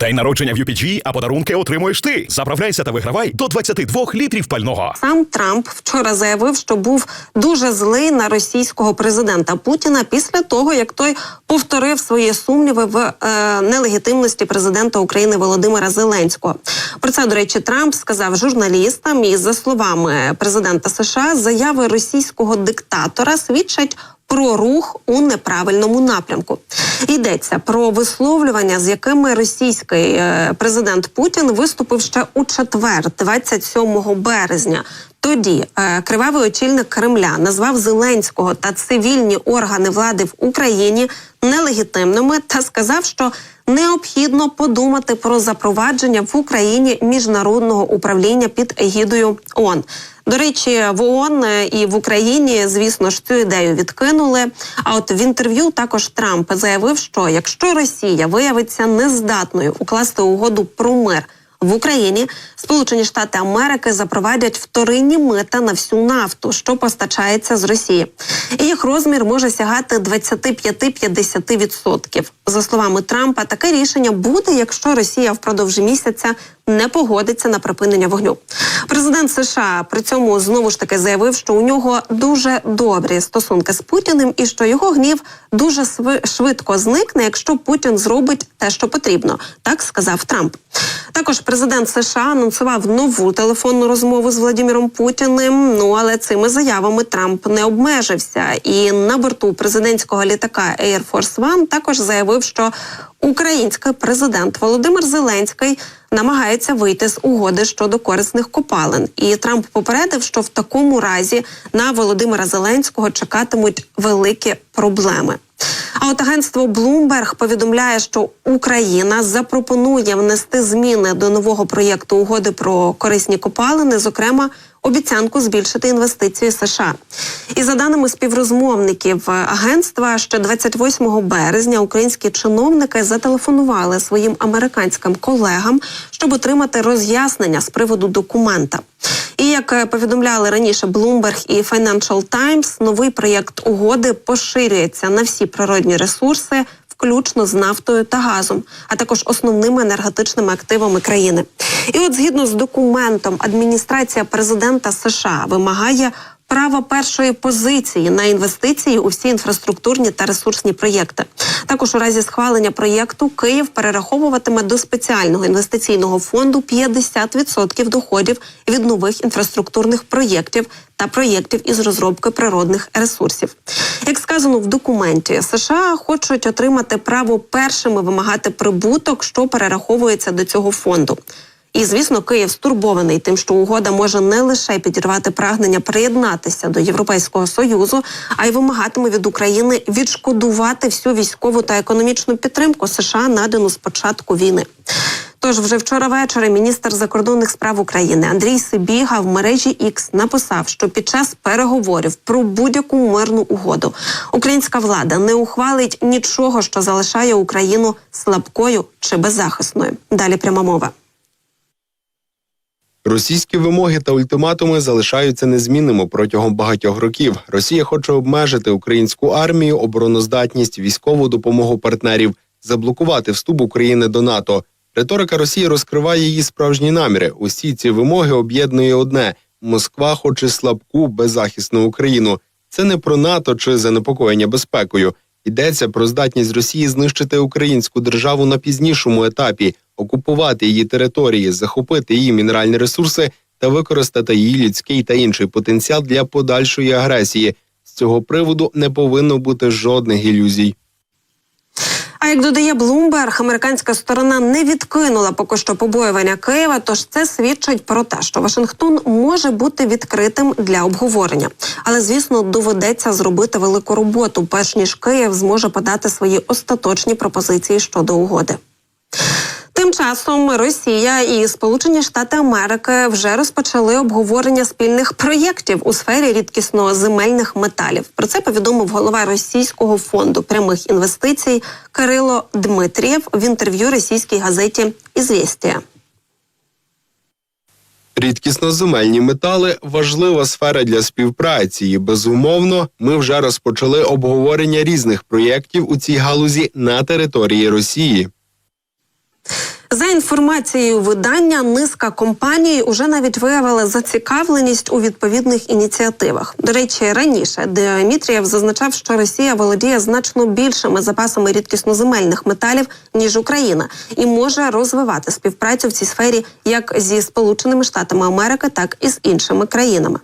День народження в UPG, а подарунки отримуєш ти. Заправляйся та вигравай до 22 літрів пального. Сам Трамп вчора заявив, що був дуже злий на російського президента Путіна після того, як той повторив свої сумніви в е, нелегітимності президента України Володимира Зеленського. Про це, до речі, Трамп сказав журналістам, і за словами президента США, заяви російського диктатора свідчать про рух у неправильному напрямку. Йдеться про висловлювання, з якими російський е, президент Путін виступив ще у четвер, 27 березня. Тоді е, кривавий очільник Кремля назвав Зеленського та цивільні органи влади в Україні нелегітимними та сказав, що необхідно подумати про запровадження в Україні міжнародного управління під егідою ООН. До речі, в ООН і в Україні, звісно ж, цю ідею відкинули. А от в інтерв'ю також Трамп заявив, що якщо Росія виявиться нездатною укласти угоду про мир в Україні, Сполучені Штати Америки запровадять вторинні мита на всю нафту, що постачається з Росії. Їх розмір може сягати 25-50%. За словами Трампа, таке рішення буде, якщо Росія впродовж місяця не погодиться на припинення вогню. Президент США при цьому знову ж таки заявив, що у нього дуже добрі стосунки з Путіним, і що його гнів дуже швидко зникне, якщо Путін зробить те, що потрібно. Так сказав Трамп. Також президент США анонсував нову телефонну розмову з Владимиром Путіним. Ну але цими заявами Трамп не обмежився. І на борту президентського літака Air Force One також заявив, що український президент Володимир Зеленський намагається вийти з угоди щодо корисних копалин. І Трамп попередив, що в такому разі на Володимира Зеленського чекатимуть великі проблеми. А от агентство Bloomberg повідомляє, що Україна запропонує внести зміни до нового проєкту угоди про корисні копалини, зокрема. Обіцянку збільшити інвестиції США, і за даними співрозмовників агентства, ще 28 березня українські чиновники зателефонували своїм американським колегам, щоб отримати роз'яснення з приводу документа. І як повідомляли раніше Bloomberg і Financial Times, новий проєкт угоди поширюється на всі природні ресурси, включно з нафтою та газом, а також основними енергетичними активами країни. І от згідно з документом, адміністрація президента США вимагає права першої позиції на інвестиції у всі інфраструктурні та ресурсні проєкти. Також у разі схвалення проєкту Київ перераховуватиме до спеціального інвестиційного фонду 50% доходів від нових інфраструктурних проєктів та проєктів із розробки природних ресурсів. Як сказано в документі, США хочуть отримати право першими вимагати прибуток, що перераховується до цього фонду. І звісно, Київ стурбований тим, що угода може не лише підірвати прагнення приєднатися до Європейського союзу, а й вимагатиме від України відшкодувати всю військову та економічну підтримку США надану з початку війни. Тож вже вчора ввечері міністр закордонних справ України Андрій Сибіга в мережі X написав, що під час переговорів про будь-яку мирну угоду українська влада не ухвалить нічого, що залишає Україну слабкою чи беззахисною. Далі пряма мова. Російські вимоги та ультиматуми залишаються незмінними протягом багатьох років. Росія хоче обмежити українську армію, обороноздатність, військову допомогу партнерів, заблокувати вступ України до НАТО. Риторика Росії розкриває її справжні наміри. Усі ці вимоги об'єднує одне: Москва хоче слабку, беззахисну Україну. Це не про НАТО чи занепокоєння безпекою. Йдеться про здатність Росії знищити українську державу на пізнішому етапі, окупувати її території, захопити її мінеральні ресурси та використати її людський та інший потенціал для подальшої агресії. З цього приводу не повинно бути жодних ілюзій. А як додає Блумберг, американська сторона не відкинула поки що побоювання Києва. Тож це свідчить про те, що Вашингтон може бути відкритим для обговорення. Але звісно, доведеться зробити велику роботу, перш ніж Київ зможе подати свої остаточні пропозиції щодо угоди. Тим часом Росія і Сполучені Штати Америки вже розпочали обговорення спільних проєктів у сфері рідкісно земельних металів. Про це повідомив голова російського фонду прямих інвестицій Кирило Дмитрієв в інтерв'ю російській газеті «Ізвєстія». Рідкісноземельні метали важлива сфера для співпраці, і безумовно, ми вже розпочали обговорення різних проєктів у цій галузі на території Росії. За інформацією видання, низка компаній уже навіть виявили зацікавленість у відповідних ініціативах. До речі, раніше Дмитрієв зазначав, що Росія володіє значно більшими запасами рідкісноземельних металів ніж Україна, і може розвивати співпрацю в цій сфері як зі Сполученими Штатами Америки, так і з іншими країнами.